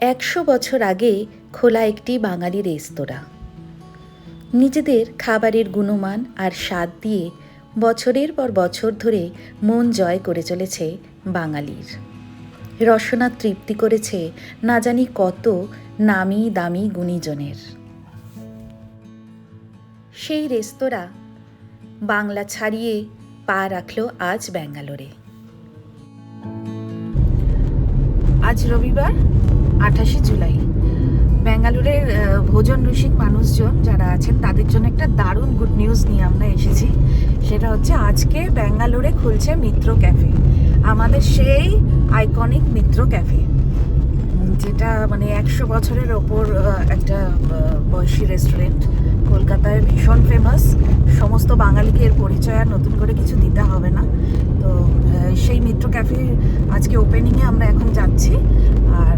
একশো বছর আগে খোলা একটি বাঙালি রেস্তোরাঁ। নিজেদের খাবারের গুণমান আর স্বাদ দিয়ে বছরের পর বছর ধরে মন জয় করে চলেছে বাঙালির। রসনা তৃপ্তি করেছে না জানি কত নামি দামি গুণীজনের। সেই রেস্তোরাঁ বাংলা ছাড়িয়ে পা রাখল আজ ব্যাঙ্গালোরে। আজ রবিবার? আঠাশে জুলাই। ব্যাঙ্গালোরের ভোজন রসিক মানুষজন যারা আছেন, তাদের জন্য একটা দারুণ গুড নিউজ নিয়ে আমরা এসেছি। সেটা হচ্ছে আজকে ব্যাঙ্গালোরে খুলছে মিত্র ক্যাফে। আমাদের সেই আইকনিক মিত্র ক্যাফে। যেটা মানে একশো বছরের ওপর একটা বয়সী রেস্টুরেন্ট কলকাতায় ভীষণ ফেমাস সমস্ত বাঙালিকে এর পরিচয় আর নতুন করে কিছু দিতে হবে না। তো সেই মিত্র ক্যাফে আজকে ওপেনিংয়ে আমরা এখন যাচ্ছি। আর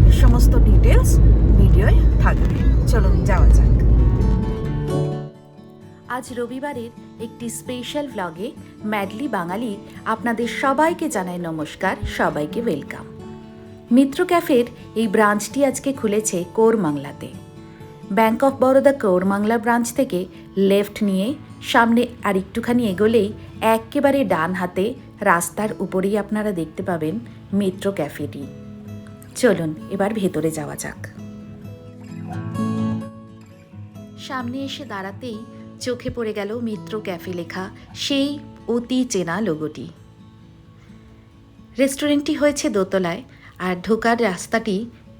থাকবে। চলুন যাওয়া যাক। আজ রবিবারের একটি স্পেশাল ভ্লগে ম্যাডলি বাঙালি আপনাদের সবাইকে জানায় নমস্কার, সবাইকে ওয়েলকাম মিত্র ক্যাফের এই ব্রাঞ্চটি আজকে খুলেছে কোরমাংলাতে। Bank of Baroda Koramangala branch থেকে লেফট নিয়ে সামনে আর একটুখানি এগোলেই একেবারে ডান হাতে রাস্তার উপরেই আপনারা দেখতে পাবেন মিত্র ক্যাফেটি। চলুন এবার ভেতরে যাওয়া যাক। সামনে এসে দাঁড়াতেই চোখে পড়ে গেল মিত্র ক্যাফে লেখা সেই অতি চেনা লোগোটি রেস্টুরেন্টটি হয়েছে দোতলায় আর ঢোকার রাস্তাটি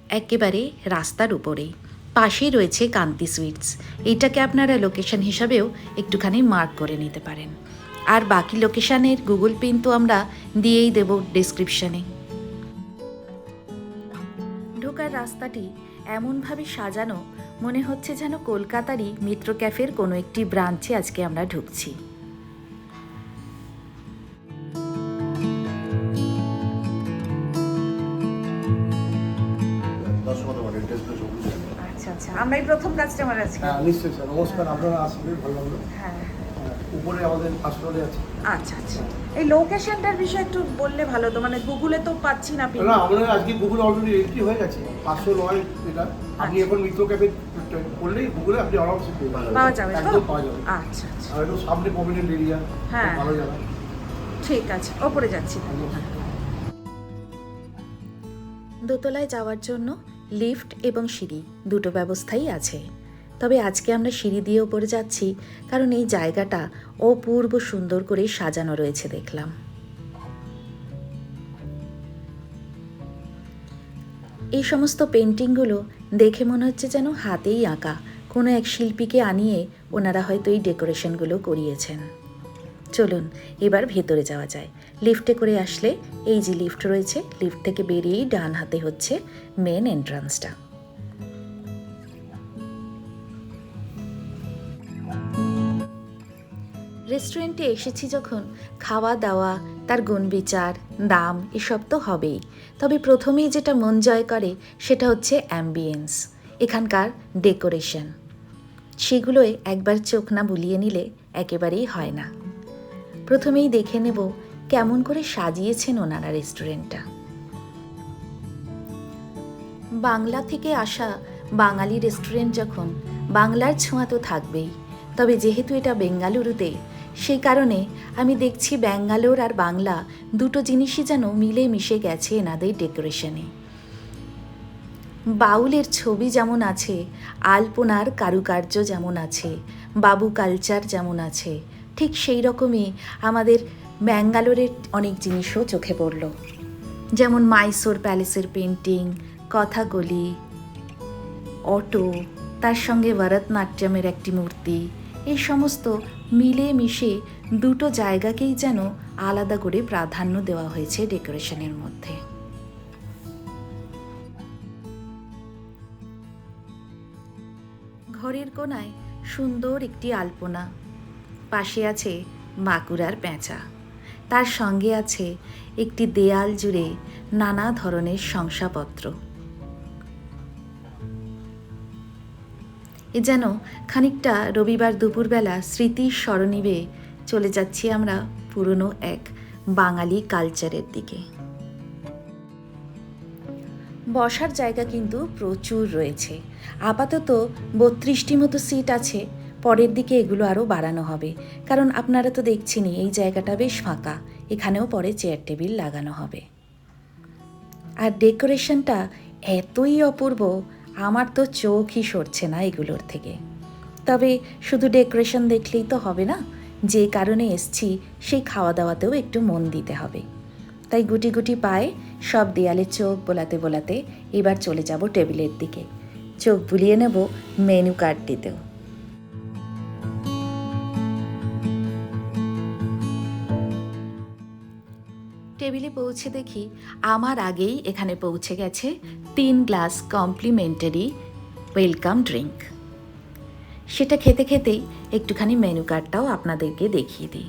একেবারে রাস্তার উপরেই। পাশেই রয়েছে কান্তি সুইটস। এইটাকে আপনারা লোকেশন হিসাবেও একটুখানি মার্ক করে নিতে পারেন। আর বাকি লোকেশানের গুগল পিন তো আমরা দিয়েই দেব ডিসক্রিপশনে ঢোকার রাস্তাটি এমনভাবে সাজানো মনে হচ্ছে যেন কলকাতারই মিত্র ক্যাফের কোনো একটি ব্রাঞ্চে আজকে আমরা ঢুকছি। আচ্ছা আচ্ছা। আমরাই প্রথম কাস্টমার আজকে। হ্যাঁ নিশ্চয়ই স্যার। নমস্কার আপনারা আসবেন ভালো লাগল হ্যাঁ, উপরে আমাদের হাসপাতালে আছে। আচ্ছা আচ্ছা। এই লোকেশনটার বিষয়ে একটু বললে ভালো তো মানে গুগলে তো পাচ্ছি না। না আমাদের আজকে গুগল অলরেডি এন্ট্রি হয়ে গেছে পাঁচশো নয় এটা। আপনি আচ্ছা। এখন মিত্র ক্যাফে করলেই গুগলে আপনি আরামসে পেয়ে যাবেন। পাওয়া যাবে তো? পাওয়া যাবে। আচ্ছা আচ্ছা। আর একটু সামনে প্রমিনেন্ট এরিয়া হ্যাঁ। ভালো জায়গা। ঠিক আছে ওপরে যাচ্ছি। তাহলে। দোতলায় যাওয়ার জন্য লিফট এবং সিঁড়ি দুটো ব্যবস্থাই আছে। তবে আজকে আমরা সিঁড়ি দিয়ে ওপরে যাচ্ছি, কারণ এই জায়গাটা অপূর্ব সুন্দর করে সাজানো রয়েছে দেখলাম। এই সমস্ত পেন্টিংগুলো দেখে মনে হচ্ছে যেন হাতেই আঁকা, কোনো এক শিল্পীকে আনিয়ে ওনারা হয়তো এই ডেকোরেশনগুলো করিয়েছেন। চলুন, এবার ভেতরে যাওয়া যায়। লিফটে করে আসলে এই যে লিফট রয়েছে, লিফট থেকে বেরিয়েই ডান হাতে হচ্ছে মেন এন্ট্রান্সটা। রেস্টুরেন্টে এসেছি যখন খাওয়া দাওয়া তার গুণবিচার, দাম, এসব তো হবেই। তবে প্রথমেই যেটা মন জয় করে, সেটা হচ্ছে অ্যাম্বিয়েন্স এখানকার ডেকোরেশন সেগুলোয় একবার চোখ না বুলিয়ে নিলে একেবারেই হয় না। প্রথমেই দেখে নেব, কেমন করে সাজিয়েছেন ওনারা রেস্টুরেন্টটা বাংলা থেকে আসা বাঙালি রেস্টুরেন্ট যখন, বাংলার ছোঁয়া তো থাকবেই। তবে যেহেতু এটা বেঙ্গালুরুতে সেই কারণে আমি দেখছি ব্যাঙ্গালোর আর বাংলা দুটো জিনিসই যেন মিলে মিশে গেছে এনাদের ডেকোরেশনে। বাউলের ছবি যেমন আছে, আলপনার কারুকার্য যেমন আছে, বাবু কালচার যেমন আছে, ঠিক সেই রকমই আমাদের ব্যাঙ্গালোরের অনেক জিনিসও চোখে পড়ল। যেমন মাইসোর প্যালেসের পেন্টিং, কথাকলি, অটো, তার সঙ্গে ভরতনাট্যমের একটি মূর্তি এই সমস্ত মিলে মিশে দুটো জায়গাকেই যেন আলাদা করে প্রাধান্য দেওয়া হয়েছে ডেকোরেশনের মধ্যে। ঘরের কোনায় সুন্দর একটি আলপনা। পাশে আছে বাঁকুড়ার পেঁচা। তার সঙ্গে আছে একটি দেয়াল জুড়ে নানা ধরনের শংসাপত্র। এ যেন খানিকটা রবিবার দুপুরবেলা স্মৃতির স্মরণীবে চলে যাচ্ছি আমরা পুরনো এক বাঙালি কালচারের দিকে। বসার জায়গা কিন্তু প্রচুর রয়েছে। আপাতত বত্রিশটি মতো সিট আছে, পরের দিকে এগুলো আরও বাড়ানো হবে। কারণ আপনারা তো দেখছেনই, এই জায়গাটা বেশ ফাঁকা, এখানেও পরে চেয়ার টেবিল লাগানো হবে। আর ডেকোরেশনটা এতই অপূর্ব আমার তো চোখই সরছে না এগুলোর থেকে। তবে শুধু ডেকোরেশন দেখলেই তো হবে না, যে কারণে এসছি, সেই খাওয়া দাওয়াতেও একটু মন দিতে হবে। তাই গুটি গুটি পায়ে, সব দেয়ালে চোখ বোলাতে বোলাতে এবার চলে যাব টেবিলের দিকে। চোখ বুলিয়ে নেব মেনু কার্ডটিতেও টেবিলে পৌঁছে দেখি আমার আগেই এখানে পৌঁছে গেছে তিন গ্লাস কমপ্লিমেন্টারি ওয়েলকাম ড্রিঙ্ক। সেটা খেতে খেতেই একটুখানি মেনু কার্ডটাও আপনাদেরকে দেখিয়ে দিই।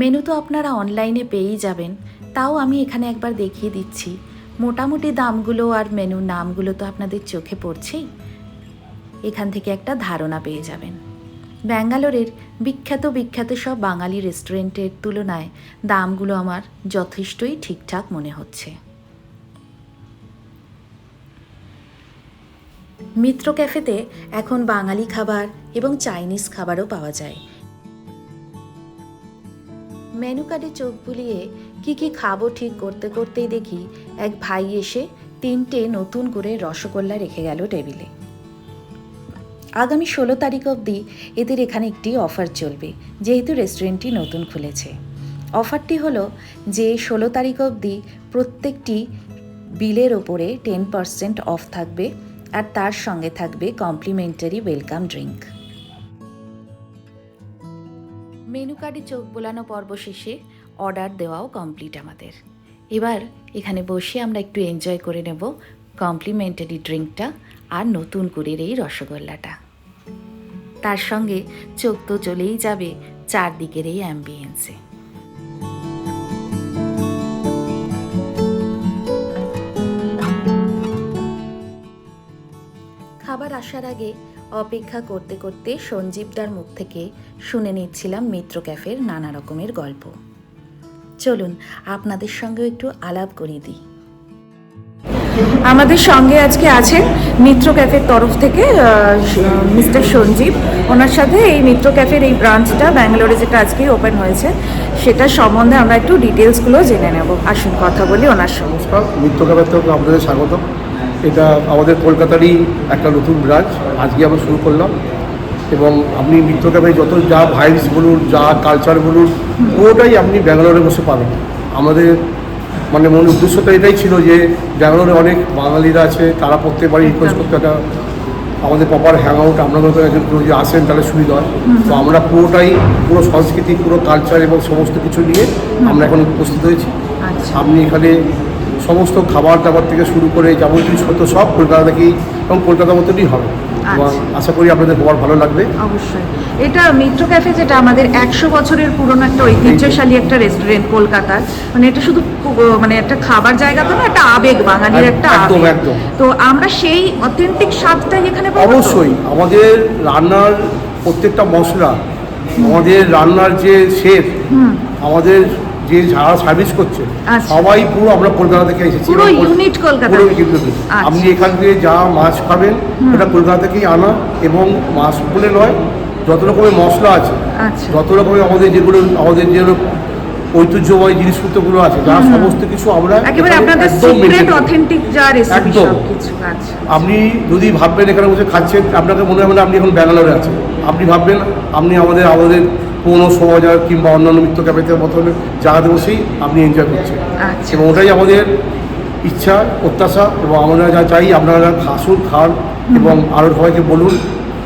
মেনু তো আপনারা অনলাইনে পেয়েই যাবেন, তাও আমি এখানে একবার দেখিয়ে দিচ্ছি। মোটামুটি দামগুলো আর মেনুর নামগুলো তো আপনাদের চোখে পড়ছেই। এখান থেকে একটা ধারণা পেয়ে যাবেন। ব্যাঙ্গালোরের বিখ্যাত বিখ্যাত সব বাঙালি রেস্টুরেন্টের তুলনায় দামগুলো আমার যথেষ্টই ঠিকঠাক মনে হচ্ছে। মিত্র ক্যাফেতে এখন বাঙালি খাবার এবং চাইনিজ খাবারও পাওয়া যায়। মেনু কার্ডে চোখ বুলিয়ে কি কি খাব ঠিক করতে করতেই দেখি এক ভাই এসে তিনটে নতুন করে রসগোল্লা রেখে গেল টেবিলে। আগামী ষোলো তারিখ অবধি এদের এখানে একটি অফার চলবে, যেহেতু রেস্টুরেন্টটি নতুন খুলেছে। অফারটি হলো যে ষোলো তারিখ অবধি প্রত্যেকটি বিলের ওপরে টেন পার্সেন্ট অফ থাকবে আর তার সঙ্গে থাকবে কমপ্লিমেন্টারি ওয়েলকাম ড্রিঙ্ক। মেনু কার্ডে চোখ বোলানো পর্ব শেষে অর্ডার দেওয়াও কমপ্লিট আমাদের। এবার এখানে বসে আমরা একটু এনজয় করে নেব কমপ্লিমেন্টারি ড্রিঙ্কটা আর নতুন করে এই রসগোল্লাটা। তার সঙ্গে চোখ তো চলেই যাবে চারদিকের এই অ্যাম্বিয়েন্সে খাবার আসার আগে অপেক্ষা করতে করতে সঞ্জীবদার মুখ থেকে শুনে নিচ্ছিলাম মিত্র ক্যাফের নানা রকমের গল্প। চলুন, আপনাদের সঙ্গেও একটু আলাপ করিয়ে দিই। আমাদের সঙ্গে আজকে আছেন মিত্র ক্যাফের তরফ থেকে মিস্টার সঞ্জীব। ওনার সাথে এই মিত্র ক্যাফের এই ব্রাঞ্চটা, ব্যাঙ্গালোরে যেটা আজকে ওপেন হয়েছে, সেটা সম্বন্ধে আমরা একটু ডিটেলসগুলো জেনে নেব। আসুন, কথা বলি ওনার সঙ্গে। মিত্র ক্যাফের থেকে আপনাদের স্বাগত এটা আমাদের কলকাতারই একটা নতুন ব্রাঞ্চ, আজকে আমরা শুরু করলাম। এবং আপনি মিত্র ক্যাফে যত যা ভাইবস বলুন, যা কালচার বলুন, পুরোটাই আপনি ব্যাঙ্গালোরে বসে পাবেন। আমাদের মানে মূল উদ্দেশ্যটা এটাই ছিল যে ব্যাঙ্গালোরে অনেক বাঙালিরা আছে তারা প্রত্যেকবারই রিকোয়েস্ট করতে একটা আমাদের প্রপার হ্যাং আউট আপনার মতো একজন কেউ যদি আসেন তাহলে সুবিধা হয়। তো আমরা পুরোটাই পুরো সংস্কৃতি পুরো কালচার এবং সমস্ত কিছু নিয়ে আমরা এখন উপস্থিত হয়েছি। আচ্ছা। আপনি এখানে সমস্ত খাবার দাবার থেকে শুরু করে যাবতীয় ছোট সব কলকাতা থেকেই এবং কলকাতা মতনই হবে। এবং আচ্ছা। আশা করি আপনাদের খাবার ভালো লাগবে। অবশ্যই। এটা মিত্র ক্যাফে যেটা আমাদের একশো বছরের পুরনো একটা ঐতিহ্যশালী একটা রেস্টুরেন্ট কলকাতার মানে এটা শুধু মানে একটা খাবার জায়গা তো না একটা আবেগ বাঙালির একটা একদম, আবেগ। একদম। তো আমরা সেই অথেন্টিক স্বাদটাই এখানে অবশ্যই। আমাদের রান্নার প্রত্যেকটা মশলা আমাদের রান্নার যে শেফ আমাদের যে যারা সার্ভিস করছে আচ্ছা। সবাই পুরো আমরা কলকাতা থেকে এসেছি। পুরো unit কলকাতা পুরো। আচ্ছা। আপনি এখান থেকে যা মাছ খাবেন ওটা কলকাতা থেকেই আনা এবং মাছ বলে নয় যত রকমের মশলা আছে আচ্ছা। যত রকমের আমাদের যেগুলো আমাদের যেগুলো ঐতিহ্যবাহী জিনিসপত্রগুলো আছে যা সমস্ত কিছু আমরা একেবারে আপনাদের সিক্রেট অথেন্টিক যা রেসিপি আপনি যদি ভাববেন এখানে বসে খাচ্ছেন আপনাকে মনে হবে না আপনি এখন ব্যাঙ্গালোরে আছেন। আপনি ভাববেন আপনি আমাদের আমাদের পৌর সমাজার কিংবা অন্যান্য মিত্র ক্যাফেতে মতন জায়গাতে বসেই আপনি এনজয় করছেন। আচ্ছা। এবং ওটাই আমাদের ইচ্ছা প্রত্যাশা এবং আমরা যা চাই আপনারা খাসুন খান এবং আরও সবাইকে বলুন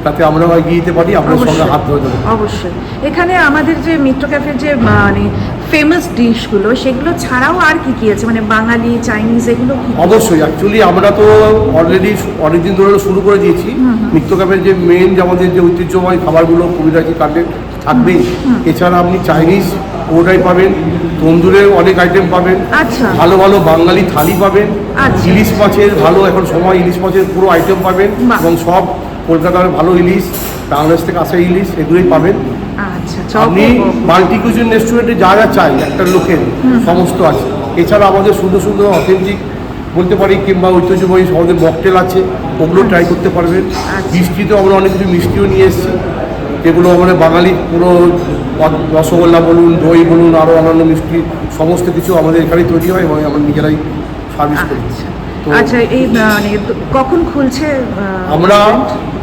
যাতে আমরা এগিয়ে যেতে পারি আপনার সঙ্গে হাত ধরে দেবো অবশ্যই। এখানে আমাদের যে মিত্র ক্যাফের যে মানে ফেমাস ডিশগুলো সেগুলো ছাড়াও আর কি কি আছে? মানে বাঙালি চাইনিজ এগুলো? অবশ্যই। অ্যাকচুয়ালি আমরা তো অলরেডি অনেকদিন ধরে শুরু করে দিয়েছি। নিত্য ক্যাফের যে মেন যে আমাদের যে ঐতিহ্যময় খাবারগুলো কবিরাজি কাটলেট থাকবেই এছাড়া আপনি চাইনিজ ওটাই পাবেন তন্দুরের অনেক আইটেম পাবেন আচ্ছা। ভালো ভালো বাঙালি থালি পাবেন আচ্ছা। ইলিশ মাছের ভালো এখন সময় ইলিশ মাছের পুরো আইটেম পাবেন। এবং সব কলকাতার ভালো ইলিশ বাংলাদেশ থেকে আসা ইলিশ এগুলোই পাবেন। আচ্ছা আপনি মাল্টি কুইজিন রেস্টুরেন্টে যা যা চাই একটা লোকের সমস্ত আছে। এছাড়া আমাদের সুন্দর সুন্দর অথেন্টিক বলতে পারি কিংবা ঐতিহ্যবাহী আমাদের মকটেল আছে ওগুলো ট্রাই করতে পারবেন। মিষ্টিতেও আমরা অনেক কিছু মিষ্টিও নিয়ে এসেছি। যেগুলো আমাদের বাঙালি পুরো রসগোল্লা বলুন দই বলুন আরও অন্যান্য মিষ্টি সমস্ত কিছু আমাদের এখানেই তৈরি হয় এবং আমরা নিজেরাই সার্ভিস করি। আচ্ছা। আচ্ছা এই মানে কখন খুলছে আমরা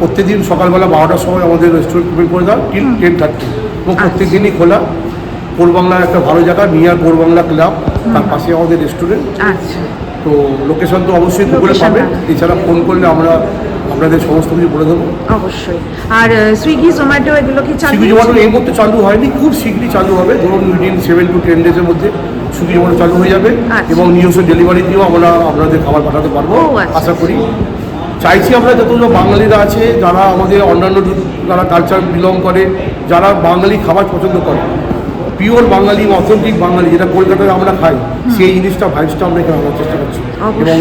প্রত্যেকদিন সকালবেলা বারোটার সময় আমাদের রেস্টুরেন্ট ওপেন করে দাও টিল টেন থার্টি এবং প্রত্যেক দিনই খোলা। পূর্বাংলার একটা ভালো জায়গা নিয়ার পূর্বাংলা ক্লাব তার পাশে আমাদের রেস্টুরেন্ট আচ্ছা। তো লোকেশন তো অবশ্যই গুগলে পাবেন। এছাড়া ফোন করলে আমরা আপনাদের সমস্ত কিছু বলে দেবো। অবশ্যই। আর সুইগি জোম্যাটো এগুলো কি চালু সুইগি জোম্যাটো এই মুহূর্তে চালু হয়নি খুব শীঘ্রই চালু হবে। ধরুন উইদিন সেভেন টু টেন ডেজের মধ্যে সুইগি জোম্যাটো চালু হয়ে যাবে আচ্ছা। এবং নিজস্ব ডেলিভারি দিয়েও আমরা আপনাদের খাবার পাঠাতে পারব আচ্ছা। আশা করি। চাইছি আমরা যতগুলো বাঙালিরা আছে যারা আমাদের অন্যান্য যারা কালচার বিলং করে যারা বাঙালি খাবার পছন্দ করে পিওর বাঙালি অথেন্টিক বাঙালি যেটা কলকাতায় আমরা খাই সেই জিনিসটা ভাইবসটা আমরা এখানে আনার চেষ্টা করছি। এবং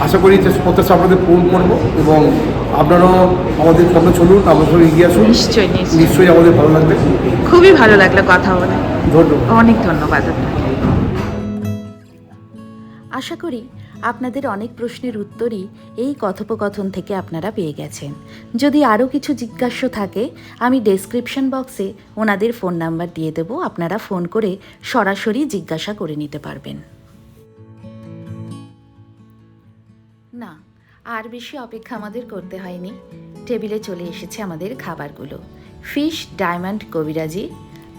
আশা করি যে প্রত্যাশা আপনাদের পূরণ করব এবং আপনারাও আমাদের সামনে চলুন আমাদের সঙ্গে এগিয়ে আসুন। নিশ্চয়ই নিশ্চয়ই। নিশ্চয়ই আমাদের ভালো লাগবে। খুবই ভালো লাগল কথা বলে। ধন্যবাদ। অনেক ধন্যবাদ আপনাকে। আশা করি আপনাদের অনেক প্রশ্নের উত্তরই এই কথোপকথন থেকে আপনারা পেয়ে গেছেন। যদি আরও কিছু জিজ্ঞাস্য থাকে আমি ডেসক্রিপশন বক্সে ওনাদের ফোন নাম্বার দিয়ে দেবো। আপনারা ফোন করে সরাসরি জিজ্ঞাসা করে নিতে পারবেন। আর বেশি অপেক্ষা আমাদের করতে হয়নি। টেবিলে চলে এসেছে আমাদের খাবারগুলো। ফিশ, ডায়মন্ড, কবিরাজি।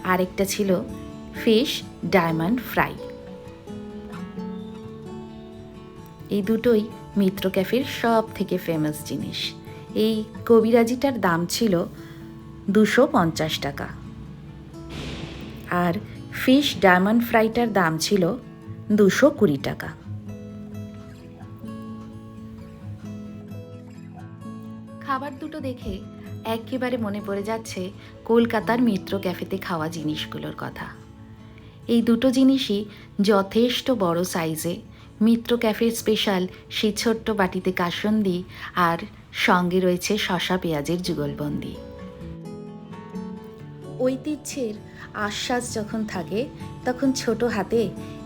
আরেকটা ছিল ফিশ, ডায়মন্ড ফ্রাই। এই দুটোই মিত্র ক্যাফের সব থেকে ফেমাস জিনিস। এই কবিরাজিটার দাম ছিল দুশো পঞ্চাশ টাকা। আর ফিশ, ডায়মন্ড ফ্রাইটার দাম ছিল দুশো কুড়ি টাকা। দুটো দেখে একেবারে মনে পড়ে যাচ্ছে কলকাতার মিত্র ক্যাফেতে খাওয়া জিনিসগুলোর কথা। এই দুটো জিনিসই যথেষ্ট বড় সাইজে মিত্র ক্যাফের স্পেশাল সেই ছোট্ট বাটিতে কাসন্দি আর সঙ্গে রয়েছে শশা পেঁয়াজের যুগলবন্দি। ঐতিহ্যের আশ্বাস যখন থাকে, তখন ছোট হাতে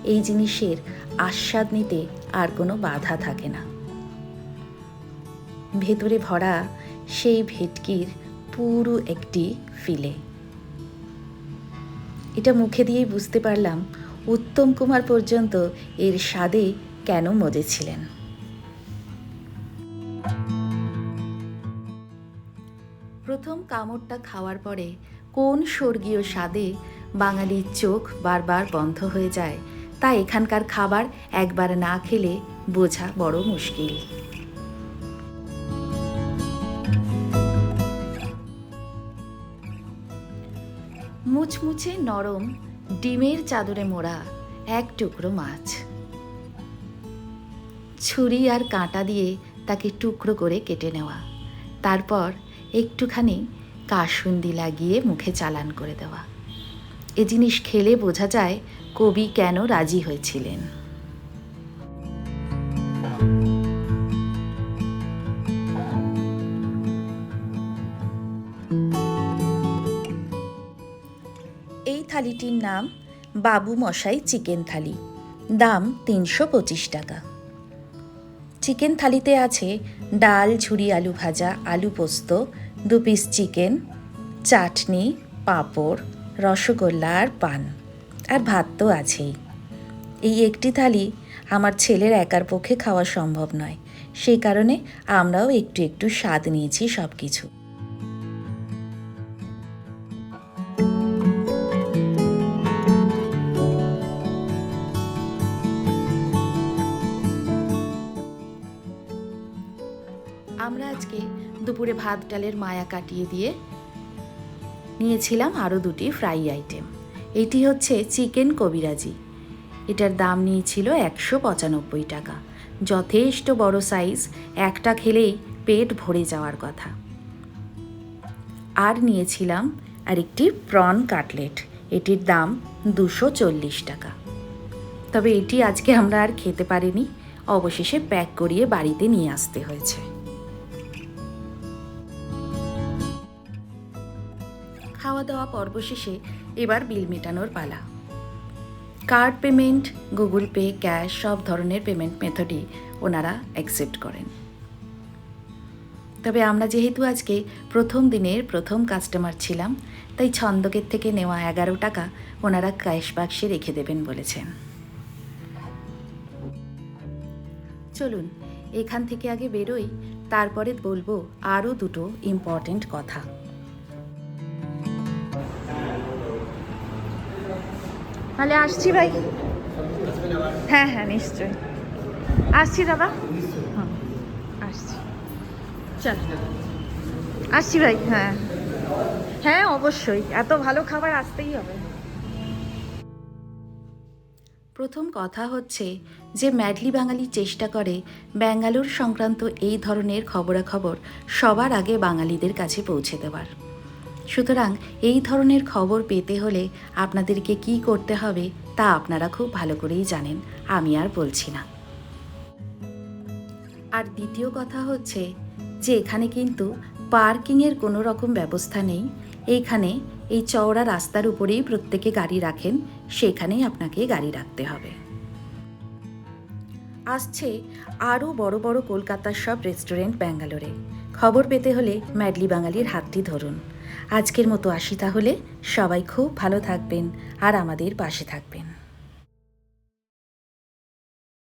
এই জিনিসের আস্বাদ নিতে আর কোনো বাধা থাকে না। ভেতরে ভরা সেই ভেটকির পুরো একটি ফিলে। এটা মুখে দিয়েই বুঝতে পারলাম উত্তম কুমার পর্যন্ত এর স্বাদে কেন মজেছিলেন। প্রথম কামড়টা খাওয়ার পরে কোন স্বর্গীয় স্বাদে বাঙালির চোখ বারবার বন্ধ হয়ে যায়, তা এখানকার খাবার একবার না খেলে বোঝা বড় মুশকিল। মুচমুচে নরম ডিমের চাদরে মোড়া এক টুকরো মাছ। ছুরি আর কাঁটা দিয়ে তাকে টুকরো করে কেটে নেওয়া। তারপর একটুখানি কাসুন্দি লাগিয়ে মুখে চালান করে দেওয়া। এ জিনিস খেলে বোঝা যায় কবি কেন রাজি হয়েছিলেন। থালিটির নাম বাবু মশাই চিকেন থালি। দাম তিনশো পঁচিশ টাকা। চিকেন থালিতে আছে ডাল, ঝুরি আলু ভাজা, আলু পোস্ত, দু পিস চিকেন, চাটনি, পাঁপড়, রসগোল্লা আর পান। আর ভাত তো আছেই। এই একটি থালি আমার ছেলের একার পক্ষে খাওয়া সম্ভব নয়। সেই কারণে আমরাও একটু একটু স্বাদ নিয়েছি সব কিছু দুপুরে ভাত ডালের মায়া কাটিয়ে দিয়ে নিয়েছিলাম আরও দুটি ফ্রাই আইটেম। এটি হচ্ছে চিকেন কবিরাজি। এটার দাম নিয়েছিল একশো পঁচানব্বই টাকা। যথেষ্ট বড় সাইজ, একটা খেলেই পেট ভরে যাওয়ার কথা। আর নিয়েছিলাম আরেকটি প্রন কাটলেট। এটির দাম দুশো চল্লিশ টাকা। তবে এটি আজকে আমরা আর খেতে পারিনি। অবশেষে প্যাক করিয়ে বাড়িতে নিয়ে আসতে হয়েছে। খাওয়া দাওয়া পর্ব শেষে এবার বিল মেটানোর পালা। Card payment, Google Pay, cash সব ধরনের পেমেন্ট মেথডই ওনারা অ্যাকসেপ্ট করেন। তবে আমরা যেহেতু আজকে প্রথম দিনের প্রথম কাস্টমার ছিলাম, তাই ছন্দকের থেকে নেওয়া এগারো টাকা ওনারা ক্যাশ বাক্সে রেখে দেবেন বলেছেন। চলুন, এখান থেকে আগে বেরোই, তারপরে বলব আরও দুটো ইম্পর্ট্যান্ট কথা। তাহলে আসছি ভাই। হ্যাঁ হ্যাঁ নিশ্চয়ই। আসছি দাদা? আসছি। চল। আসছি ভাই হ্যাঁ। হ্যাঁ অবশ্যই। এত ভালো খাবার আসতেই হবে। প্রথম কথা হচ্ছে যে ম্যাডলি বাঙালি চেষ্টা করে ব্যাঙ্গালোর সংক্রান্ত এই ধরনের খবরাখবর সবার আগে বাঙালিদের কাছে পৌঁছে দেওয়ার। সুতরাং এই ধরনের খবর পেতে হলে আপনাদেরকে কি করতে হবে তা আপনারা খুব ভালো করেই জানেন, আমি আর বলছি না। আর দ্বিতীয় কথা হচ্ছে যে এখানে কিন্তু পার্কিংয়ের কোনো রকম ব্যবস্থা নেই। এইখানে এই চওড়া রাস্তার উপরেই প্রত্যেকে গাড়ি রাখেন, সেখানেই আপনাকে গাড়ি রাখতে হবে। আসছে আরও বড় বড় কলকাতার সব রেস্টুরেন্ট ব্যাঙ্গালোরে। খবর পেতে হলে ম্যাডলি বাঙালির হাতটি ধরুন। আজকের মতো আসি তাহলে। সবাই খুব ভালো থাকবেন আর আমাদের পাশে থাকবেন।